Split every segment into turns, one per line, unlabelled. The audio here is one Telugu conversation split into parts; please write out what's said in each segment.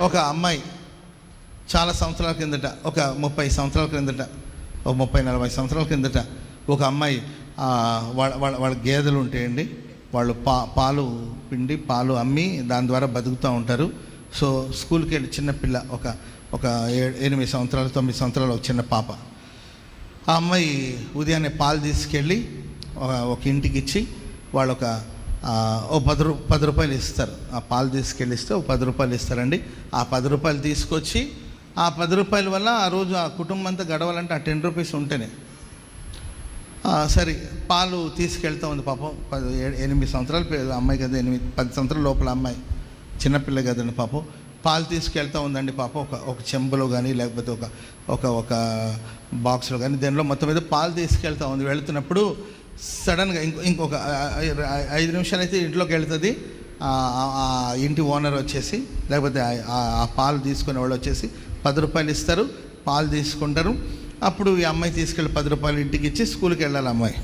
ఒక అమ్మాయి చాలా సంవత్సరాల కిందట ఒక ముప్పై సంవత్సరాల క్రిందట ఒక ముప్పై నలభై సంవత్సరాల కిందట ఒక అమ్మాయి వాళ్ళ వాళ్ళ వాళ్ళ గేదెలు ఉంటాయండి. వాళ్ళు పా పాలు పిండి పాలు అమ్మి దాని ద్వారా బతుకుతూ ఉంటారు. సో స్కూల్కి వెళ్ళి చిన్న పిల్ల ఒక ఒక ఎనిమిది సంవత్సరాలు తొమ్మిది సంవత్సరాలు ఒక చిన్న పాప. ఆ అమ్మాయి ఉదయాన్నే పాలు తీసుకెళ్ళి ఒక- ఇంటికి ఇచ్చి వాళ్ళొక ఒక ఓ పది రూ పది రూపాయలు ఇస్తారు. ఆ పాలు తీసుకెళ్ళిస్తే ఓ ఒక పది రూపాయలు ఇస్తారండి. ఆ పది రూపాయలు తీసుకొచ్చి ఆ పది రూపాయల వల్ల ఆ రోజు ఆ కుటుంబం అంతా గడవాలంటే ఆ టెన్ రూపీస్ ఉంటేనే. సరే పాలు తీసుకెళ్తా ఉంది పాపం. పది ఎనిమిది సంవత్సరాలు అమ్మాయి కదా ఎనిమిది పది సంవత్సరాల లోపల అమ్మాయి. చిన్నపిల్ల కదండి పాపం. పాలు తీసుకెళ్తా ఉందండి పాపం. ఒక ఒక చెంబులో కానీ లేకపోతే ఒక ఒక ఒక బాక్స్లో కానీ దానిలో మొత్తం మీద పాలు తీసుకెళ్తా ఉంది. వెళ్తున్నప్పుడు సడన్గా ఇంకో ఇంకొక ఐదు నిమిషాలు అయితే ఇంట్లోకి వెళ్తుంది. ఆ ఇంటి ఓనర్ వచ్చేసి లేకపోతే ఆ- ఆ- పాలు తీసుకునే వాళ్ళు వచ్చేసి పది రూపాయలు ఇస్తారు. పాలు తీసుకుంటారు. అప్పుడు ఈ అమ్మాయి తీసుకెళ్ళి పది రూపాయలు ఇంటికి ఇచ్చి స్కూల్కి వెళ్ళాలి అమ్మాయి.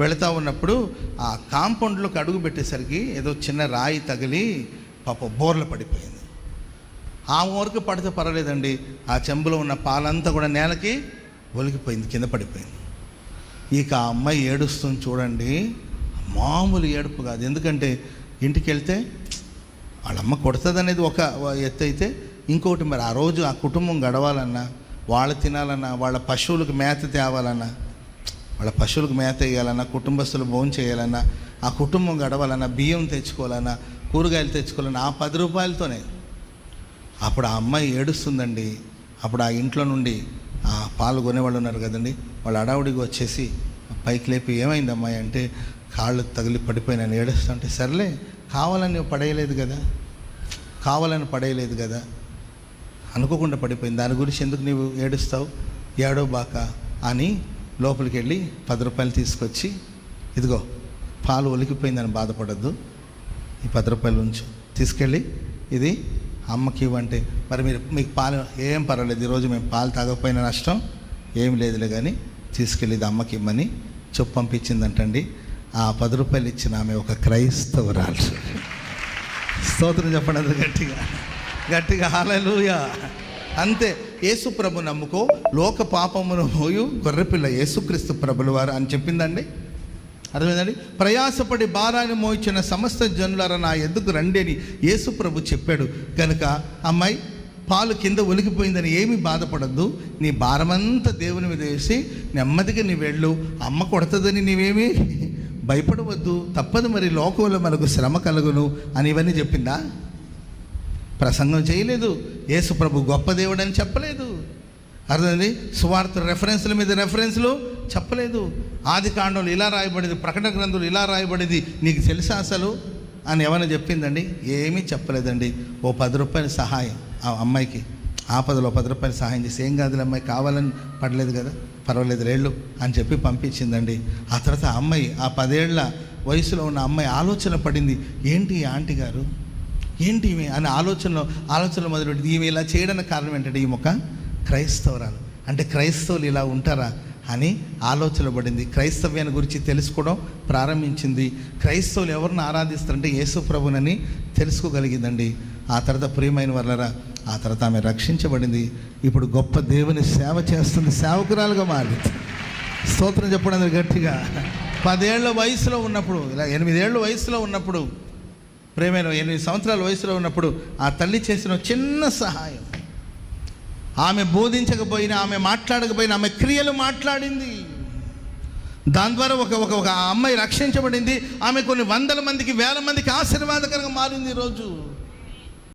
వెళుతూ ఉన్నప్పుడు ఆ కాంపౌండ్లోకి అడుగు పెట్టేసరికి ఏదో చిన్న రాయి తగిలి పాప బోర్లు పడిపోయింది. ఆ ఊరికి పడితే పర్వాలేదండి. ఆ చెంబులో ఉన్న పాలంతా కూడా నేలకి ఒలిగిపోయింది కింద పడిపోయింది. ఇక ఆ అమ్మాయి ఏడుస్తుంది చూడండి. మామూలు ఏడుపు కాదు. ఎందుకంటే ఇంటికి వెళ్తే వాళ్ళమ్మ కొడుతుంది అనేది ఒక ఎత్తు అయితే ఇంకోటి మరి ఆ రోజు ఆ కుటుంబం గడవాలన్నా వాళ్ళు తినాలన్నా వాళ్ళ పశువులకు మేత తేవాలన్నా వాళ్ళ పశువులకు మేత వేయాలన్నా కుటుంబస్తులు భోజనం చేయాలన్నా ఆ కుటుంబం గడవాలన్నా బియ్యం తెచ్చుకోవాలన్నా కూరగాయలు తెచ్చుకోవాలన్నా ఆ పది రూపాయలతోనే. అప్పుడు ఆ అమ్మాయి ఏడుస్తుందండి. అప్పుడు ఆ ఇంట్లో నుండి పాలు కొనేవాళ్ళు ఉన్నారు కదండి. వాళ్ళు అడావుడికి వచ్చేసి పైకి లేపి ఏమైంది అమ్మాయి అంటే కాళ్ళు తగిలి పడిపోయినాను ఏడుస్తుంటే సర్లే కావాలని నువ్వు పడేయలేదు కదా. కావాలని పడేయలేదు కదా. అనుకోకుండా పడిపోయింది. దాని గురించి ఎందుకు నువ్వు ఏడుస్తావు? ఏడో బాక అని లోపలికి వెళ్ళి పది రూపాయలు తీసుకొచ్చి ఇదిగో పాలు ఒలికిపోయిందని బాధపడద్దు. ఈ పది రూపాయలు ఉంచు. తీసుకెళ్ళి ఇది అమ్మకి ఇవ్వంటే మరి మీరు మీకు పాలు ఏం పర్వాలేదు ఈరోజు మేము పాలు తాగకపోయిన నష్టం ఏం లేదులే కానీ తీసుకెళ్ళి అమ్మకి ఇమ్మని చెప్పు పంపించిందంటండి. ఆ పది రూపాయలు ఇచ్చిన ఆమె ఒక క్రైస్తవరాలు. స్తోత్రం చెప్పండి అది గట్టిగా. గట్టిగా హాలూయా అంతే యేసు ప్రభు నమ్ముకో లోక పాపమును పోయు గొర్రెపిల్ల యేసుక్రీస్తు ప్రభులు వారు అని చెప్పిందండి. అర్థమైందండి? ప్రయాసపడి భారాన్ని మోయించిన సమస్త జనులారా నా ఎద్దుకు రండి అని యేసు ప్రభు చెప్పాడు. కనుక అమ్మాయి పాలు కింద ఒలికిపోయిందని ఏమీ బాధపడద్దు. నీ భారమంతా దేవుని మీద వేసి నెమ్మదిగా నీ వెళ్ళు. అమ్మ కొడతదని నీవేమీ భయపడవద్దు. తప్పదు మరి లోకంలో మనకు శ్రమ కలుగును అని ఇవన్నీ చెప్పిందా? ప్రసంగం చేయలేదు. యేసు ప్రభు గొప్ప దేవుడని చెప్పలేదు. అర్థమైంది? సువార్త రెఫరెన్స్ల మీద రెఫరెన్స్లు చెప్పలేదు. ఆది కాండంలో ఇలా రాయబడింది ప్రకటన గ్రంథులు ఇలా రాయబడింది నీకు తెలుసా అసలు? అని ఏమైనా చెప్పిందండి? ఏమీ చెప్పలేదండి. ఓ పది రూపాయల సహాయం ఆ అమ్మాయికి. ఆపదలో పది రూపాయలు సహాయం చేసి ఏం కాదు అమ్మాయి కావాలని పడలేదు కదా పర్వాలేదు రేళ్ళు అని చెప్పి పంపించిందండి. ఆ తర్వాత ఆ అమ్మాయి ఆ పదేళ్ళ వయసులో ఉన్న అమ్మాయి ఆలోచన పడింది. ఏంటి ఈ ఆంటీ గారు? ఏంటి ఈమె? అనే ఆలోచనలో ఆలోచనలో మొదలుపెట్టింది. ఈమె ఇలా చేయడానికి కారణం ఏంటంటే ఈ మొక్క క్రైస్తవరాలు. అంటే క్రైస్తవులు ఇలా ఉంటారా అని ఆలోచన పడింది. క్రైస్తవ్యాన్ని గురించి తెలుసుకోవడం ప్రారంభించింది. క్రైస్తవులు ఎవరిని ఆరాధిస్తారంటే యేసు ప్రభునని తెలుసుకోగలిగిందండి. ఆ తర్వాత ప్రియమైన వర్లరా ఆ తర్వాత ఆమె రక్షించబడింది. ఇప్పుడు గొప్ప దేవుని సేవ చేస్తుంది సేవకురాలుగా మారింది. స్తోత్రం చెప్పడం గట్టిగా. పదేళ్ళ వయసులో ఉన్నప్పుడు ఇలా ఎనిమిదేళ్ళ వయసులో ఉన్నప్పుడు ప్రేమైన ఎనిమిది సంవత్సరాల వయసులో ఉన్నప్పుడు ఆ తల్లి చేసిన చిన్న సహాయం. ఆమె బోధించకపోయినా ఆమె మాట్లాడకపోయినా ఆమె క్రియలు మాట్లాడింది. దాని ద్వారా ఒక ఒక ఒక అమ్మాయి రక్షించబడింది. ఆమె కొన్ని వందల మందికి వేల మందికి ఆశీర్వాదకరంగా మారింది ఈరోజు